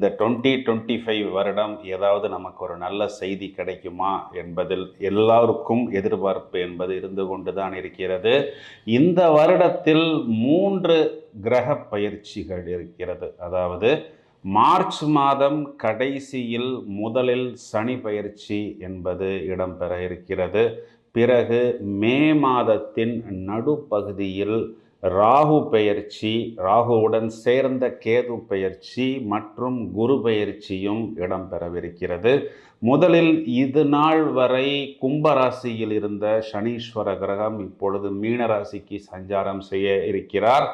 இந்த twenty twenty five வருடம் ஏதாவது நமக்கு ஒரு நல்ல செய்தி கிடைக்குமா என்பதில் எல்லாருக்கும் எதிர்பார்ப்பு என்பது இருந்து கொண்டு தான் இருக்கிறது. இந்த வருடத்தில் மூன்று கிரக பயிற்சிகள் இருக்கிறது. அதாவது மார்ச் மாதம் கடைசியில் முதலில் சனி பயிற்சி என்பது இடம்பெற இருக்கிறது. பிறகு மே மாதத்தின் நடுப்பகுதியில் ராகு பெயர்ச்சி ராகுவுடன் சேர்ந்த கேது பெயர்ச்சி மற்றும் குரு பெயர்ச்சியும் இடம்பெறவிருக்கிறது. முதலில் இது நாள் வரை கும்பராசியில் இருந்த சனீஸ்வர கிரகம் இப்பொழுது மீனராசிக்கு சஞ்சாரம் செய்ய இருக்கிறார்.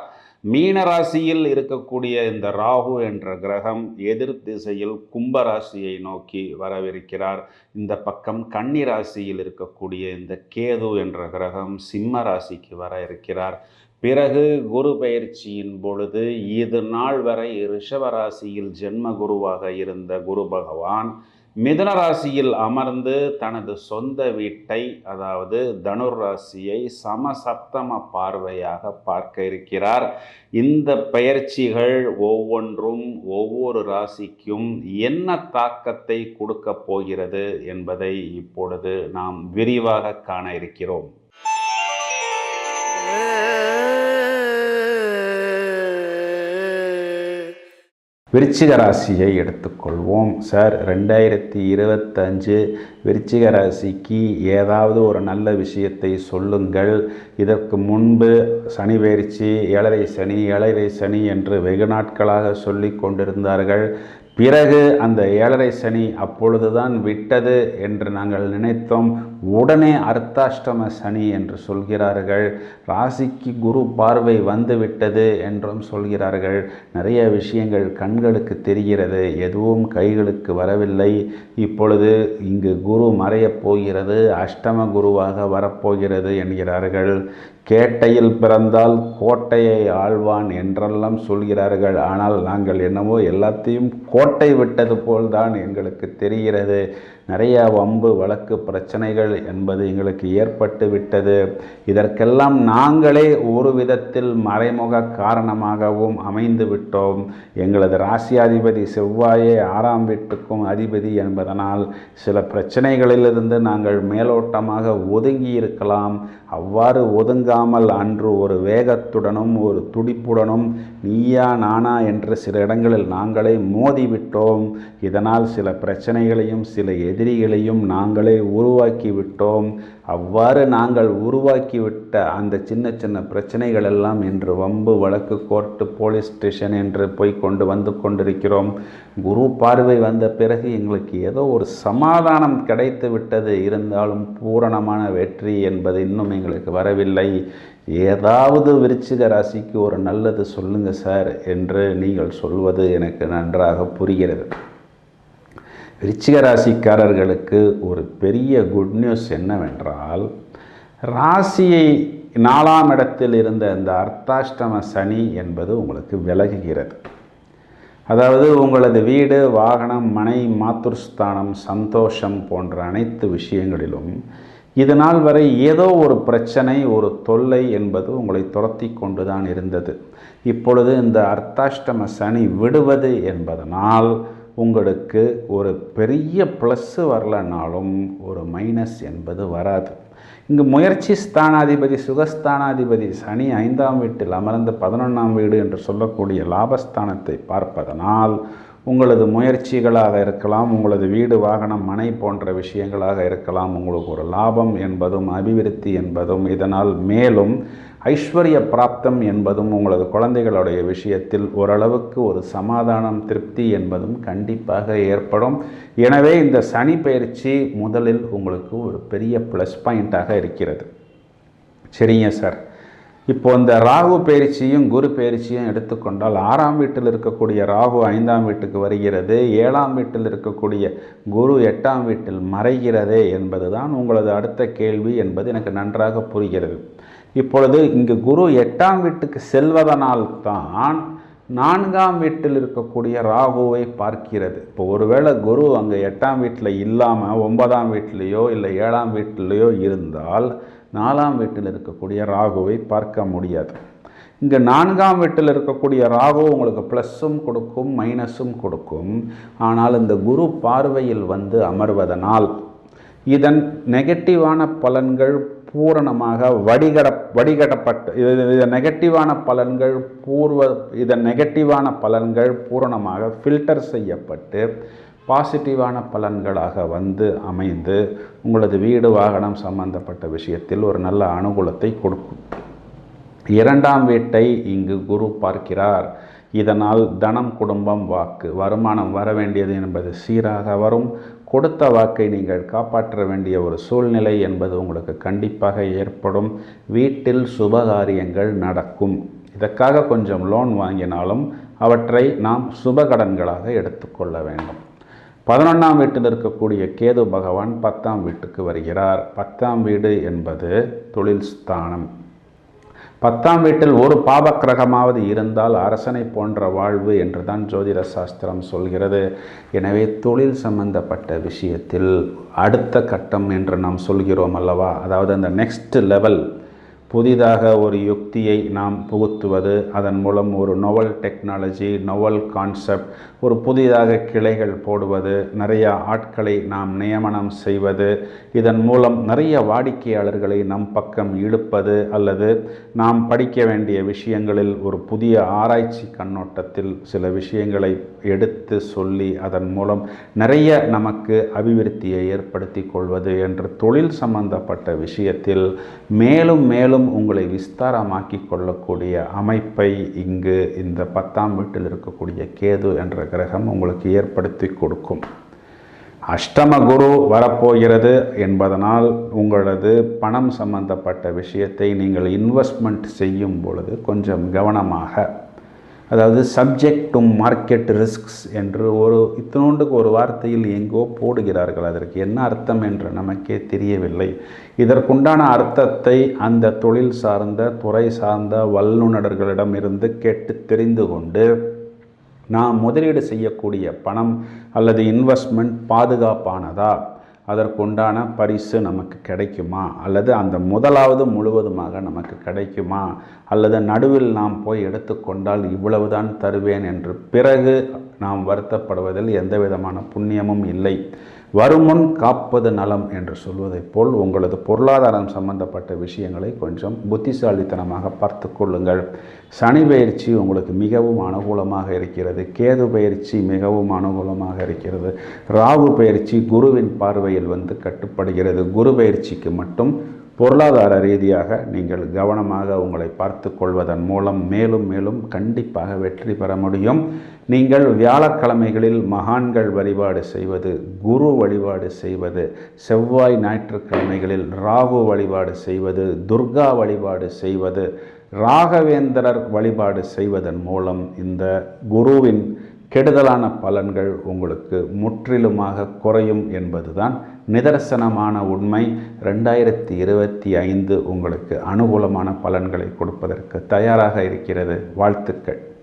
மீனராசியில் இருக்கக்கூடிய இந்த ராகு என்ற கிரகம் எதிர் திசையில் கும்பராசியை நோக்கி வரவிருக்கிறார். இந்த பக்கம் கன்னிராசியில் இருக்கக்கூடிய இந்த கேது என்ற கிரகம் சிம்ம ராசிக்கு வர இருக்கிறார். பிறகு குரு பயிற்சியின் பொழுது இது நாள் வரை ரிஷபராசியில் ஜென்ம குருவாக இருந்த குரு பகவான் மிதன ராசியில் அமர்ந்து தனது சொந்த வீட்டை அதாவது தனுர் ராசியை சமசப்தம பார்வையாக பார்க்க இருக்கிறார். இந்த பயிற்சிகள் ஒவ்வொன்றும் ஒவ்வொரு ராசிக்கும் என்ன தாக்கத்தை கொடுக்க போகிறது என்பதை இப்பொழுது நாம் விரிவாக காண இருக்கிறோம். விருச்சிக ராசியை எடுத்துக்கொள்வோம். சார் ரெண்டாயிரத்தி இருபத்தஞ்சு விருச்சிக ராசிக்கு ஏதாவது ஒரு நல்ல விஷயத்தை சொல்லுங்கள். இதற்கு முன்பு சனி பயிற்சி ஏழரை சனி ஏழரை சனி என்று வெகு நாட்களாக சொல்லி கொண்டிருந்தார்கள். பிறகு அந்த ஏழரை சனி அப்பொழுதுதான் விட்டது என்று நாங்கள் நினைத்தோம். உடனே அர்த்தாஷ்டம சனி என்று சொல்கிறார்கள். ராசிக்கு குரு பார்வை வந்து விட்டது என்றும் சொல்கிறார்கள். நிறைய விஷயங்கள் கண்களுக்கு தெரிகிறது. எதுவும் கைகளுக்கு வரவில்லை. இப்பொழுது இங்கு குரு மறையப் போகிறது. அஷ்டம குருவாக வரப்போகிறது என்கிறார்கள். கேட்டையில் பிறந்தால் கோட்டையை ஆழ்வான் என்றெல்லாம் சொல்கிறார்கள். ஆனால் நாங்கள் என்னவோ எல்லாத்தையும் கோட்டை விட்டது போல்தான் எங்களுக்கு தெரிகிறது. நிறைய வம்பு வழக்கு பிரச்சனைகள் என்பது எங்களுக்கு ஏற்பட்டு விட்டது. இதற்கெல்லாம் நாங்களே ஒரு விதத்தில் மறைமுக காரணமாகவும் அமைந்து விட்டோம். எங்களது ராசியாதிபதி செவ்வாயே ஆறாம் வீட்டுக்கும் அதிபதி என்பதனால் சில பிரச்சனைகளிலிருந்து நாங்கள் மேலோட்டமாக ஒதுங்கி இருக்கலாம். அவ்வாறு ஒதுங்காமல் அன்று ஒரு வேகத்துடனும் ஒரு துடிப்புடனும் நீயா நானா என்று சில இடங்களில் நாங்களே மோதிவிட்டோம் இதனால் சில பிரச்சனைகளையும் சில எதிரிகளையும் நாங்களே உருவாக்கி விட்டோம் அவ்வாறு நாங்கள் உருவாக்கிவிட்ட அந்த சின்ன சின்ன பிரச்சனைகள் எல்லாம் இன்று வம்பு வழக்கு கோர்ட்டு போலீஸ் ஸ்டேஷன் என்று போய் கொண்டு வந்து கொண்டிருக்கிறோம். குரு பார்வை வந்த பிறகு எங்களுக்கு ஏதோ ஒரு சமாதானம் கிடைத்து விட்டது. இருந்தாலும் பூரணமான வெற்றி என்பது இன்னும் எங்களுக்கு வரவில்லை. ஏதாவது விருச்சிக ராசிக்கு ஒரு நல்லது சொல்லுங்கள் சார் என்று நீங்கள் சொல்வது எனக்கு நன்றாக புரிகிறது. ரிச்சிக ராசிக்காரர்களுக்கு ஒரு பெரிய குட் நியூஸ் என்னவென்றால் ராசியை நாலாம் இடத்தில் இருந்த இந்த அர்த்தாஷ்டம சனி என்பது உங்களுக்கு விலகுகிறது. அதாவது உங்களது வீடு வாகனம் மனை மாத்துர்ஸ்தானம் சந்தோஷம் போன்ற அனைத்து விஷயங்களிலும் இது நாள் வரை ஏதோ ஒரு பிரச்சனை ஒரு தொல்லை என்பது உங்களை துரத்தி கொண்டு தான் இருந்தது. இப்பொழுது இந்த அர்த்தாஷ்டம சனி விடுவது என்பதனால் உங்களுக்கு ஒரு பெரிய ப்ளஸ்ஸு வரலனாலும் ஒரு மைனஸ் என்பது வராது. இங்கு முயற்சி ஸ்தானாதிபதி சுகஸ்தானாதிபதி சனி ஐந்தாம் வீட்டில் அமர்ந்த பதினொன்றாம் வீடு என்று சொல்லக்கூடிய லாபஸ்தானத்தை பார்ப்பதனால் உங்களது முயற்சிகளாக இருக்கலாம் உங்களது வீடு வாகனம் மனை போன்ற விஷயங்களாக இருக்கலாம். உங்களுக்கு ஒரு லாபம் என்பதும் அபிவிருத்தி என்பதும் இதனால் மேலும் ஐஸ்வர்ய பிராப்தம் என்பதும் உங்களது குழந்தைகளுடைய விஷயத்தில் ஓரளவுக்கு ஒரு சமாதானம் திருப்தி என்பதும் கண்டிப்பாக ஏற்படும். எனவே இந்த சனி பயிற்சி முதலில் உங்களுக்கு ஒரு பெரிய ப்ளஸ் பாயிண்ட்டாக இருக்கிறது. சரிங்க சார் இப்போ இந்த ராகு பயிற்சியும் குரு பயிற்சியும் எடுத்துக்கொண்டால் ஆறாம் வீட்டில் இருக்கக்கூடிய ராகு ஐந்தாம் வீட்டுக்கு வருகிறது. ஏழாம் வீட்டில் இருக்கக்கூடிய குரு எட்டாம் வீட்டில் மறைகிறதே என்பது தான் உங்களது அடுத்த கேள்வி என்பது எனக்கு நன்றாக புரிகிறது. இப்பொழுது இங்கு குரு எட்டாம் வீட்டுக்கு செல்வதனால் தான் நான்காம் வீட்டில் இருக்கக்கூடிய ராகுவை பார்க்கிறது. இப்போ ஒருவேளை குரு அங்கே எட்டாம் வீட்டில் இல்லாமல் ஒன்பதாம் வீட்டிலேயோ இல்லை ஏழாம் வீட்டிலேயோ இருந்தால் நாலாம் வீட்டில் இருக்கக்கூடிய ராகுவை பார்க்க முடியாது. இங்கே நான்காம் வீட்டில் இருக்கக்கூடிய ராகு உங்களுக்கு ப்ளஸ்ஸும் கொடுக்கும் மைனஸும் கொடுக்கும். ஆனால் இந்த குரு பார்வையில் வந்து அமர்வதனால் இதன் நெகட்டிவான பலன்கள் பூரணமாக வடிகட வடிகடப்பட்டு இது இது நெகட்டிவான பலன்கள் பூர்வ இதன் நெகட்டிவான பலன்கள் பூரணமாக ஃபில்டர் செய்யப்பட்டு பாசிட்டிவான பலன்களாக வந்து அமைந்து உங்களது வீடு வாகனம் சம்பந்தப்பட்ட விஷயத்தில் ஒரு நல்ல அனுகூலத்தை கொடுக்கும். இரண்டாம் வீட்டை இங்கு குரு பார்க்கிறார். இதனால் தனம் குடும்பம் வாக்கு வருமானம் வர வேண்டியது என்பது சீராக வரும். கொடுத்த வாக்கை நீங்கள் காப்பாற்ற வேண்டிய ஒரு சூழ்நிலை என்பது உங்களுக்கு கண்டிப்பாக ஏற்படும். வீட்டில் சுபகாரியங்கள் நடக்கும். இதற்காக கொஞ்சம் லோன் வாங்கினாலும் அவற்றை நாம் சுபகடன்களாக எடுத்துக்கொள்ள வேண்டும். பதினொன்றாம் வீட்டில் இருக்கக்கூடிய கேது பகவான் பத்தாம் வீட்டுக்கு வருகிறார். பத்தாம் வீடு என்பது தொழில் ஸ்தானம். பத்தாம் வீட்டில் ஒரு பாபக்கிரகமாவது இருந்தால் அரசனை போன்ற வாழ்வு என்று தான் ஜோதிட சாஸ்திரம் சொல்கிறது. எனவே தொழில் சம்பந்தப்பட்ட விஷயத்தில் அடுத்த கட்டம் என்று நாம் சொல்கிறோம் அல்லவா? அதாவது அந்த நெக்ஸ்ட் லெவல் புதிதாக ஒரு யுக்தியை நாம் புகுத்துவது அதன் மூலம் ஒரு நொவல் டெக்னாலஜி நொவல் கான்செப்ட் ஒரு புதிதாக கிளைகள் போடுவது நிறைய ஆட்களை நாம் நியமனம் செய்வது இதன் மூலம் நிறைய வாடிக்கையாளர்களை நம் பக்கம் இழுப்பது அல்லது நாம் படிக்க வேண்டிய விஷயங்களில் ஒரு புதிய ஆராய்ச்சி கண்ணோட்டத்தில் சில விஷயங்களை எடுத்து சொல்லி அதன் மூலம் நிறைய நமக்கு அபிவிருத்தியை ஏற்படுத்தி கொள்வது என்ற தொழில் சம்பந்தப்பட்ட விஷயத்தில் மேலும் மேலும் மேலும் உங்களை விஸ்தாரமாக்கி கொள்ளக்கூடிய அமைப்பை இங்கு இந்த பத்தாம் வீட்டில் இருக்கக்கூடிய கேது என்ற கிரகம் உங்களுக்கு ஏற்படுத்தி கொடுக்கும். அஷ்டம குரு வரப்போகிறது என்பதனால் உங்களது பணம் சம்பந்தப்பட்ட விஷயத்தை நீங்கள் இன்வெஸ்ட்மெண்ட் செய்யும் பொழுது கொஞ்சம் கவனமாக அதாவது சப்ஜெக்ட் டு மார்க்கெட் ரிஸ்க்ஸ் என்று ஒரு இத்தினோண்டுக்கு ஒரு வார்த்தையில் எங்கோ போடுகிறார்கள். அதற்கு என்ன அர்த்தம் என்று நமக்கே தெரியவில்லை. இதற்குண்டான அர்த்தத்தை அந்த தொழில் சார்ந்த துறை சார்ந்த வல்லுநர்களிடமிருந்து கேட்டு தெரிந்து கொண்டு நாம் முதலீடு செய்யக்கூடிய பணம் அல்லது இன்வெஸ்ட்மெண்ட் பாதுகாப்பானதா? அதற்குண்டான பரிசு நமக்கு கிடைக்குமா? அல்லது அந்த முதலாவது முழுவதுமாக நமக்கு கிடைக்குமா? அல்லது நடுவில் நாம் போய் எடுத்துக்கொண்டால் இவ்வளவுதான் தருவேன் என்று பிறகு நாம் வருத்தப்படுவதில் எந்த விதமான புண்ணியமும் இல்லை. வருமுன் காப்பது நலம் என்று சொல்வதைப் போல் உங்களது பொருளாதாரம் சம்பந்தப்பட்ட விஷயங்களை கொஞ்சம் புத்திசாலித்தனமாக பார்த்து கொள்ளுங்கள். சனி பயிற்சி உங்களுக்கு மிகவும் அனுகூலமாக இருக்கிறது. கேது பயிற்சி மிகவும் அனுகூலமாக இருக்கிறது. ராகு பயிற்சி குருவின் பார்வையில் வந்து கட்டுப்படுகிறது. குரு பயிற்சிக்கு மட்டும் பொருளாதார ரீதியாக நீங்கள் கவனமாக உங்களை பார்த்து கொள்வதன் மூலம் மேலும் மேலும் கண்டிப்பாக வெற்றி பெற முடியும். நீங்கள் வியாழக்கிழமைகளில் மகான்கள் வழிபாடு செய்வது குரு வழிபாடு செய்வது செவ்வாய் ஞாயிற்றுக்கிழமைகளில் ராகு வழிபாடு செய்வது துர்கா வழிபாடு செய்வது ராகவேந்திரர் வழிபாடு செய்வதன் மூலம் இந்த குருவின் கெடுதலான பலன்கள் உங்களுக்கு முற்றிலுமாக குறையும் என்பதுதான் நிதர்சனமான உண்மை. ரெண்டாயிரத்தி இருபத்தி ஐந்து உங்களுக்கு அனுகூலமான பலன்களை கொடுப்பதற்கு தயாராக இருக்கிறது. வாழ்த்துக்கள்.